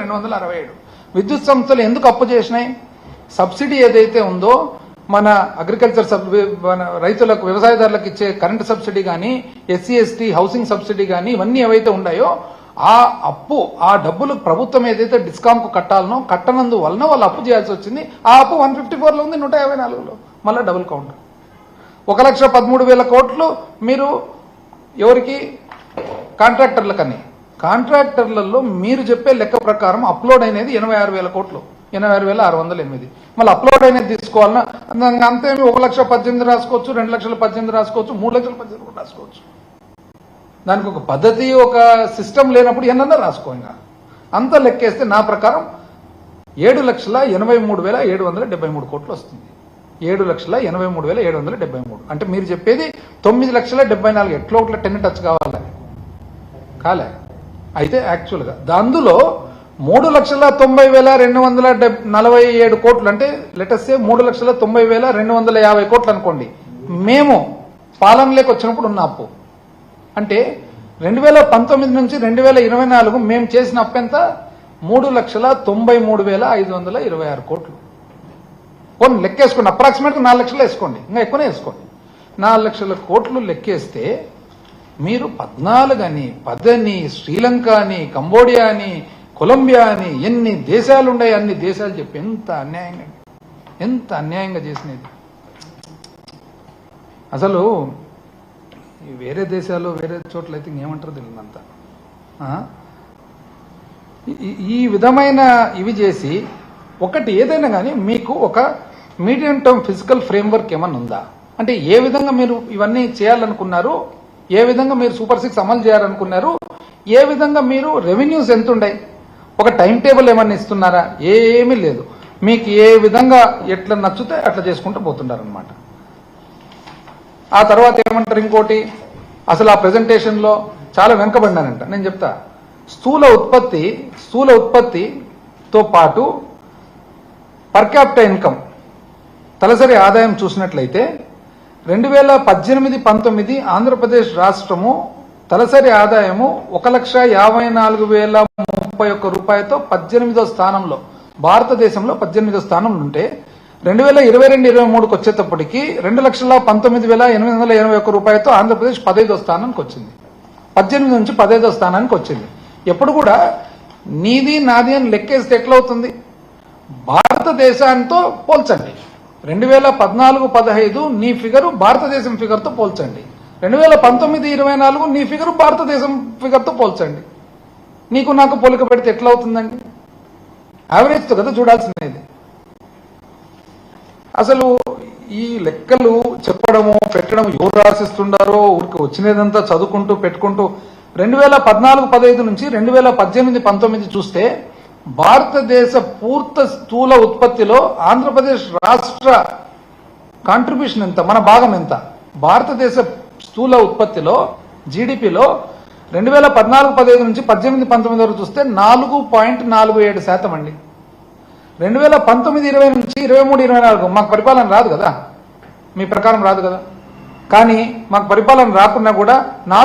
రెండు వందల అరవై ఏడు. విద్యుత్ సంస్థలు ఎందుకు అప్పు చేసినాయి? సబ్సిడీ ఏదైతే ఉందో మన అగ్రికల్చర్ సబ్ మన రైతులకు వ్యవసాయదారులకు ఇచ్చే కరెంట్ సబ్సిడీ కానీ ఎస్సీ ఎస్టీ హౌసింగ్ సబ్సిడీ కానీ ఇవన్నీ ఏవైతే ఉన్నాయో ఆ అప్పు ఆ డబ్బులు ప్రభుత్వం ఏదైతే డిస్కామ్కు కట్టాలనో కట్టనందు వలన వాళ్ళు అప్పు చేయాల్సి వచ్చింది. ఆ అప్పు వన్ ఫిఫ్టీ ఫోర్లో ఉంది నూట యాభై నాలుగులో. మళ్ళీ డబుల్ కౌంట్. ఒక లక్ష పదమూడు వేల కోట్లు మీరు ఎవరికి? కాంట్రాక్టర్లకని. కాంట్రాక్టర్లలో మీరు చెప్పే లెక్క ప్రకారం అప్లోడ్ అయినది ఎనభై ఆరు వేల కోట్లు. ఎనభై ఆరు వేల ఆరు వందల ఎనిమిది. మళ్ళీ అప్లోడ్ అయినది తీసుకోవాలన్నా అంతేమి ఒక లక్ష పద్దెనిమిది రాసుకోవచ్చు రెండు లక్షల పద్దెనిమిది రాసుకోవచ్చు మూడు లక్షల పద్దెనిమిది కూడా రాసుకోవచ్చు. దానికి ఒక పద్ధతి ఒక సిస్టమ్ లేనప్పుడు ఎన్నన్నా రాసుకో ఇంకా అంత లెక్కేస్తే నా ప్రకారం ఏడు లక్షల ఎనభై మూడు వేల ఏడు వందల డెబ్బై మూడు కోట్లు వస్తుంది. ఏడు లక్షల ఎనభై మూడు వేల ఏడు వందల డెబ్బై మూడు. అంటే మీరు చెప్పేది తొమ్మిది లక్షల డెబ్బై నాలుగు. ఎట్లో ఒకట్ల టెన్ టచ్ కావాలి. కాలే. అయితే యాక్చువల్గా అందులో మూడు లక్షల తొంభై వేల రెండు వందల నలభై ఏడు కోట్లు అంటే లెటెస్సే మూడు లక్షల తొంభై వేల రెండు వందల యాభై కోట్లు అనుకోండి. మేము పాలనలోకి వచ్చినప్పుడు ఉన్న అప్పు. అంటే రెండు వేల పంతొమ్మిది నుంచి రెండు వేల ఇరవై నాలుగు మేము చేసిన అప్పు ఎంత? మూడు లక్షల తొంభై మూడు వేల ఐదు వందల ఇరవై ఆరు కోట్లు. కొన్ని లెక్కేసుకోండి అప్రాక్సిమేట్గా నాలుగు లక్షలు వేసుకోండి. ఇంకా ఎక్కువనే వేసుకోండి. నాలుగు లక్షల కోట్లు లెక్కేస్తే మీరు పద్నాలుగు అని పదని శ్రీలంక అని కంబోడియా అని కొలంబియా అని ఎన్ని దేశాలు ఉన్నాయి అన్ని దేశాలు చెప్పి ఎంత అన్యాయంగా ఎంత అన్యాయంగా చేసినది అసలు ఈ వేరే దేశాలు వేరే చోట్ల అయితే ఇంకేమంటారో తెలియదంతా ఆ? ఈ- విధమైన ఇవి చేసి ఒకటి ఏదైనా కానీ మీకు ఒక మీడియం టర్మ్ ఫిజికల్ ఫ్రేమ్వర్క్ ఏమన్నా ఉందా? అంటే ఏ విధంగా మీరు ఇవన్నీ చేయాలనుకున్నారో ఏ విధంగా మీరు సూపర్ సిక్స్ అమలు చేయాలనుకున్నారు ఏ విధంగా మీరు రెవెన్యూస్ ఎంత ఉన్నాయి ఒక టైం టేబుల్ ఏమన్నా ఇస్తున్నారా? ఏమీ లేదు. మీకు ఏ విధంగా ఎట్లా నచ్చితే అట్లా చేసుకుంటూ పోతున్నారు అనమాట ఆ తర్వాత ఏమంటారు ఇంకోటి? అసలు ఆ ప్రజెంటేషన్లో చాలా వెనకబడినానంట నేను చెప్తా. స్థూల ఉత్పత్తి స్థూల ఉత్పత్తితో పాటు పర్ క్యాపిటల్ ఇన్కమ్ తలసరి ఆదాయం చూసినట్లయితే రెండు వేల పద్దెనిమిది పంతొమ్మిది ఆంధ్రప్రదేశ్ రాష్ట్రము తలసరి ఆదాయము ఒక లక్ష యాభై నాలుగు వేల ముప్పై ఒక్క రూపాయలతో పద్దెనిమిదో స్థానంలో భారతదేశంలో పద్దెనిమిదో స్థానంలో ఉంటే రెండు వేల ఇరవై రెండు ఇరవై మూడుకి వచ్చేటప్పటికి రెండు లక్షల పంతొమ్మిది వేల ఎనిమిది వందల ఎనభై ఒక్క రూపాయలతో ఆంధ్రప్రదేశ్ పదైదో స్థానానికి వచ్చింది. పద్దెనిమిది నుంచి పదైదో స్థానానికి వచ్చింది. ఎప్పుడు కూడా నీది నాది అని లెక్కేస్తే ఎట్లవుతుంది? భారతదేశాంతో పోల్చండి. రెండు వేల పద్నాలుగు పదహైదు నీ ఫిగరు భారతదేశం ఫిగర్తో పోల్చండి. రెండు వేల పంతొమ్మిది ఇరవై నాలుగు నీ ఫిగరు భారతదేశం ఫిగర్తో పోల్చండి. నీకు నాకు పోలిక పెడితే ఎట్లా అవుతుందండి యావరేజ్తో కదా చూడాల్సినది. అసలు ఈ లెక్కలు చెప్పడము పెట్టడం ఎవరు రాసిస్తుండారో ఊరికి వచ్చినదంతా చదువుకుంటూ పెట్టుకుంటూ రెండు వేల పద్నాలుగు పదహైదు నుంచి రెండు వేల పద్దెనిమిది పంతొమ్మిది చూస్తే భారతదేశ పూర్త స్థూల ఉత్పత్తిలో ఆంధ్రప్రదేశ్ రాష్ట్ర కాంట్రిబ్యూషన్ ఎంత? మన భాగం ఎంత? భారతదేశ స్థూల ఉత్పత్తిలో జీడిపిలో రెండు వేల పద్నాలుగు పదిహేను నుంచి పద్దెనిమిది పంతొమ్మిది వరకు చూస్తే నాలుగు పాయింట్ నాలుగు ఏడు శాతం అండి. రెండు వేల పంతొమ్మిది ఇరవై నుంచి ఇరవై మూడు ఇరవై నాలుగు మాకు పరిపాలన రాదు కదా? మీ ప్రకారం రాదు కదా? కానీ మాకు పరిపాలన రాకున్నా కూడా నాలుగు